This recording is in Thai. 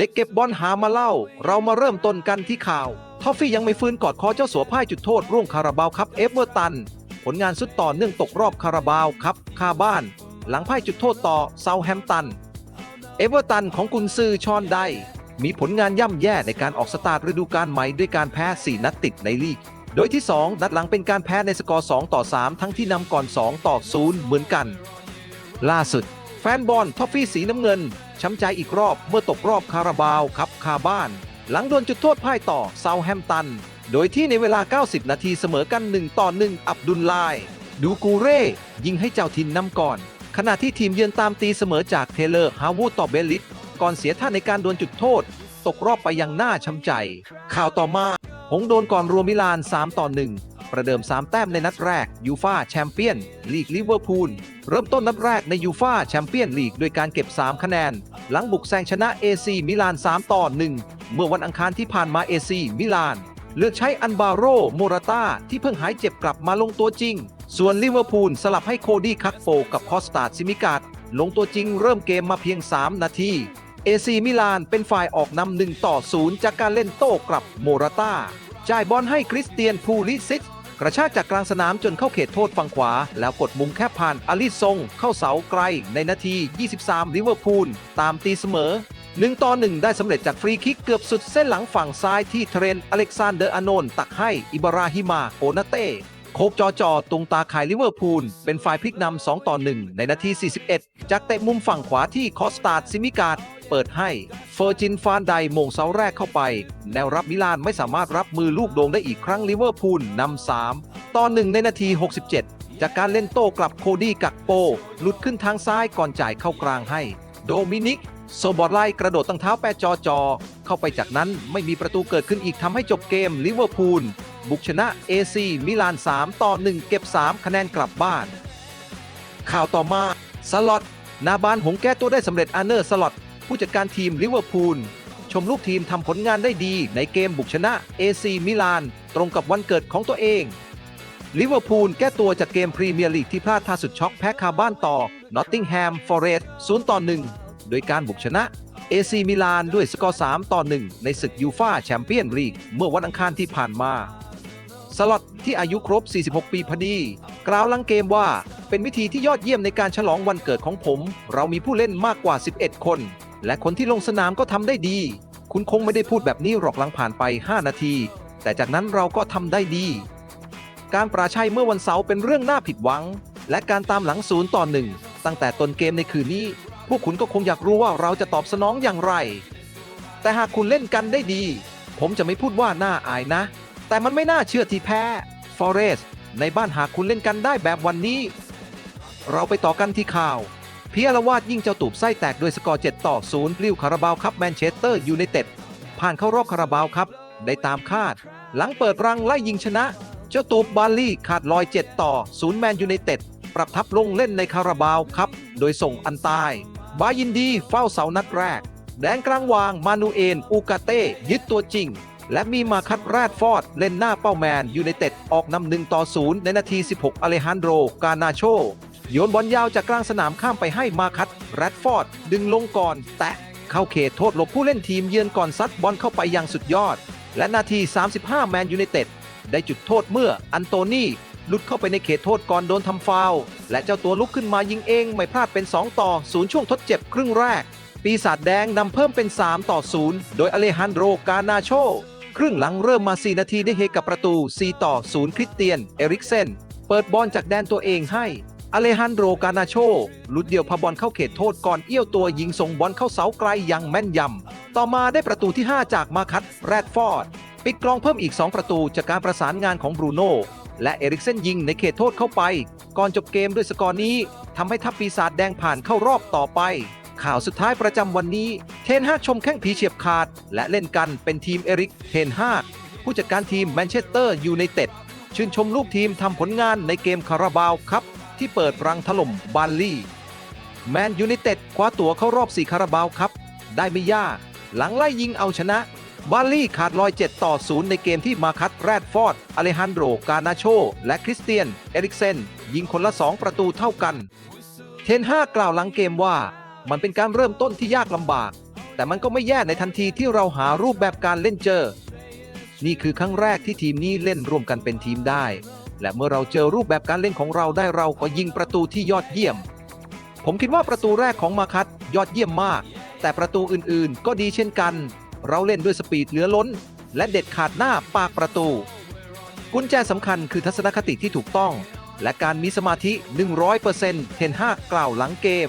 เด็กเก็บบอลหามาเล่า เรามาเริ่มต้นกันที่ข่าว ทอฟฟี่ยังไม่ฟื้นกอดคอเจ้าสัวพ่ายจุดโทษร่วงคาราบาวครับเอเวอร์ตัน ผลงานสุดต่อเนื่องตกรอบคาราบาวครับคาบ้าน หลังพ่ายจุดโทษต่อเซาแฮมตัน เอเวอร์ตันของกุนซือชอนไดมีผลงานย่ำแย่ในการออกสตาร์ทฤดูกาลใหม่ด้วยการแพ้ 4 นัดติดในลีก โดยที่ 2 นัดหลังเป็นการแพ้ในสกอร์ 2 ต่อ 3 ทั้งที่นำก่อน 2 ต่อ 0 เหมือนกัน ล่าสุด แฟนบอลทอฟฟี่สีน้ำเงิน ช้ำใจอีกรอบเมื่อตกรอบคาราบาวครับคาบ้าน หลังโดนจุดโทษพ่ายต่อเซาแฮมตัน โดยที่ในเวลา 90 นาทีเสมอกัน 1 ต่อ 1 อับดุลไลดูกูเร่ยิงให้เจ้าถิ่นนำก่อน ขณะที่ทีมเยือนตามตีเสมอจากเทเลอร์ฮาวูต่อเบลลิสก่อนเสียท่าในการโดนจุดโทษ ตกรอบไปอยังน่าช้ำใจ ข่าวต่อมา หงโดนก่อนรวมมิลาน 3 ต่อ 1 ประเดิม 3 แต้มในนัดแรกยูฟาแชมเปี้ยนลีกลิเวอร์พูลเริ่มต้นนัดแรกในยูฟาแชมเปี้ยนลีกด้วยการเก็บ 3 คะแนน หลังบุกแซงชนะ AC มิลาน 3 ต่อ 1 เมื่อวันอังคารที่ผ่านมา AC มิลาน เลือกใช้อันบาโรโมราตาที่เพิ่งหายเจ็บกลับมาลงตัวจริง ส่วนลิเวอร์พูลสลับให้โคดี้คักโฟกับคอสตาซิมิกาดลงตัวจริงเริ่มเกมมาเพียง 3 นาทีเอซีมิลานเป็นฝ่ายออกนำหนึ่งต่อศูนย์จากการเล่นโต้กลับโมราตาจ่ายบอลให้คริสเตียนพูลิซิต กระชากจากกลางสนามจนเข้าเขตโทษฝั่งขวา แล้วกดมุมแคบผ่านอาลิซงเข้าเสาไกลในนาที 23 ลิเวอร์พูล ตามตีเสมอ1ต่อ1ได้สำเร็จจากฟรีคิกเกือบสุดเส้นหลังฝั่งซ้ายที่เทรนอเล็กซานเดอร์อานนตักให้อิบราฮิมาโอนาเต้โคกจอจอตรงตาข่ายลิเวอร์พูล เป็นฝ่ายพลิกนำ2ต่อ1ในนาที 41 จากเตะมุมฝั่งขวาที่คอสตาดซิมิกาด เปิดให้เฟอร์จินฟานไดมงเสาแรกเข้าไป แนวรับมิลานไม่สามารถรับมือลูกโด่งได้อีกครั้งลิเวอร์พูลนำ3ต่อ1ในนาที 67 จากการเล่นโต้กลับโคดี้กักโป หลุดขึ้นทางซ้ายก่อนจ่ายเข้ากลางให้ โดมินิกโซบอร์ไลกระโดดตั้งเท้าแปะจอจอ เข้าไปจากนั้นไม่มีประตูเกิดขึ้นอีกทำให้จบเกมลิเวอร์พูลบุกชนะ AC มิลาน 3 ต่อ 1 เก็บ 3 คะแนนกลับบ้าน ข่าวต่อมา สล็อต นาบานหงแก้ตัวได้สำเร็จอาเนอร์สล็อต ผู้จัดการทีมลิเวอร์พูลชมลูกทีมทำผลงานได้ดีในเกมบุกชนะ AC มิลาน ตรงกับวันเกิดของตัวเองลิเวอร์พูลแก้ตัวจากเกมพรีเมียร์ลีกที่พลาดท่าสุดช็อกแพ้คาบ้านต่อนอตติงแฮมฟอเรสต์0ต่อ1โดยการบุกชนะ AC มิลานด้วยสกอร์ 3 ต่อ 1 ในศึกยูฟาแชมเปี้ยนลีก เมื่อวันอังคารที่ผ่านมา สล็อตที่อายุครบ 46 ปีพอดี กล่าวลังเกมว่าเป็นวิธีที่ยอดเยี่ยมในการฉลองวันเกิดของผม เรามีผู้เล่นมากกว่า 11 คน และคนที่ลงสนามก็ทำได้ดี คุณคงไม่ได้พูดแบบนี้หรอกหลังผ่านไป 5 นาที แต่จากนั้นเราก็ทำได้ดี การปราชัยเมื่อวันเสาร์เป็นเรื่องน่าผิดหวัง และการตามหลังศูนย์ต่อหนึ่งตั้งแต่ต้นเกมในคืนนี้ พวกคุณก็คงอยากรู้ว่าเราจะตอบสนองอย่างไร แต่หากคุณเล่นกันได้ดี ผมจะไม่พูดว่าน่าอายนะ แต่มันไม่น่าเชื่อที่แพ้ฟอเรสในบ้านหากคุณเล่นกันได้แบบวันนี้ เราไปต่อกันที่ข่าว เพียรวาดยิงเจ้าตูบไส้แตกด้วยสกอร์ 7 ต่อ0ปลิ้วคาราบาวครับแมนเชสเตอร์ยูไนเต็ดผ่านเข้ารอบคาราบาวครับ ได้ตามคาด หลังเปิดรังไล่ยิงชนะ เจ้าตูบบาลี่ขาดลอย 7 ต่อ 0 แมนยูไนเต็ดปรับทับลงเล่นในคาราบาวครับ โดยส่งอันตาย บายินดีเฝ้าเสานัดแรก แดนกลางวางมานูเอลอูกาเต้ยึดตัวจริง และมีมาคัดแรดฟอร์ดเล่นหน้าเป้าแมนยูไนเต็ดออกนำหนึ่งต่อศูนย์ในนาที 16 อเลฮันโดรกานาโช โยนบอลยาวจากกลางสนามข้ามไปให้มาคัดแรดฟอร์ด ดึงลงก่อน แตะ เข้าเขตโทษหลบผู้เล่นทีมเยือนก่อนซัดบอลเข้าไปอย่างสุดยอด และนาที 35 แมนยูไนเต็ดได้จุดโทษเมื่ออันโตนีหลุดเข้าไปในเขตโทษก่อนโดนทำฟาวและเจ้าตัวลุกขึ้นมายิงเองไม่พลาดเป็น 2 ต่อศูนย์ช่วงทดเจ็บครึ่งแรก ปีศาจแดงนำเพิ่มเป็น 3 ต่อ 0 โดยอเลฮันโดรกานาโช ครึ่งหลังเริ่มมา 4 นาทีได้เฮกับประตู 4 ต่อ 0 คริสเตียน เอริกเซน เปิดบอลจากแดนตัวเองให้ อเลฮันโดกานาโชลุดเดียวพาบอลเข้าเขตโทษก่อนเอี้ยวตัวยิงส่งบอลเข้าเสาไกลอย่างแม่นยำ ต่อมาได้ประตูที่ 5 จากมาคัตแรดฟอร์ด ปิดกลองเพิ่มอีก 2 ประตูจากการประสานงานของบรูโน่และเอริกเซนยิงในเขตโทษเข้าไป ก่อนจบเกมด้วยสกอร์นี้ทำให้ทัพปีศาจแดงผ่านเข้ารอบต่อไป ข่าวสุดท้ายประจำวันนี้ เทนฮากชมแข้งผีเฉียบขาด และเล่นกันเป็นทีมเอริกเทนฮากผู้จัดการทีมแมนเชสเตอร์ยูไนเต็ดชื่นชมลูกทีมทำผลงานในเกมคาราบาวครับ ที่เปิดรังถล่มบาลลี่แมนยูไนเต็ดคว้าตั๋วเข้ารอบ4คาราบาวครับ ได้ไม่ยากหลังไล่ยิงเอาชนะ บาลลี่ขาดลอย 7 ต่อ 0 ในเกมที่มาคัตแรดฟอร์ด อเลฮันโดรกานาโช และคริสเตียน เอริกเซน ยิงคนละ 2 ประตูเท่ากัน เทนห้ากล่าวหลังเกมว่า มันเป็นการเริ่มต้นที่ยากลำบาก แต่มันก็ไม่แย่ในทันทีที่เราหารูปแบบการเล่นเจอ นี่คือครั้งแรกที่ทีมนี้เล่นร่วมกันเป็นทีมได้ และเมื่อเราเจอรูปแบบการเล่นของเราได้เราก็ยิงประตูที่ยอดเยี่ยม ผมคิดว่าประตูแรกของมาคัตยอดเยี่ยมมาก แต่ประตูอื่นๆ ก็ดีเช่นกัน เราเล่นด้วยสปีดเหลือล้น และเด็ดขาดหน้าปากประตู กุญแจสำคัญคือทัศนคติที่ถูกต้อง และการมีสมาธิ 100%เทนฮากกล่าวหลังเกม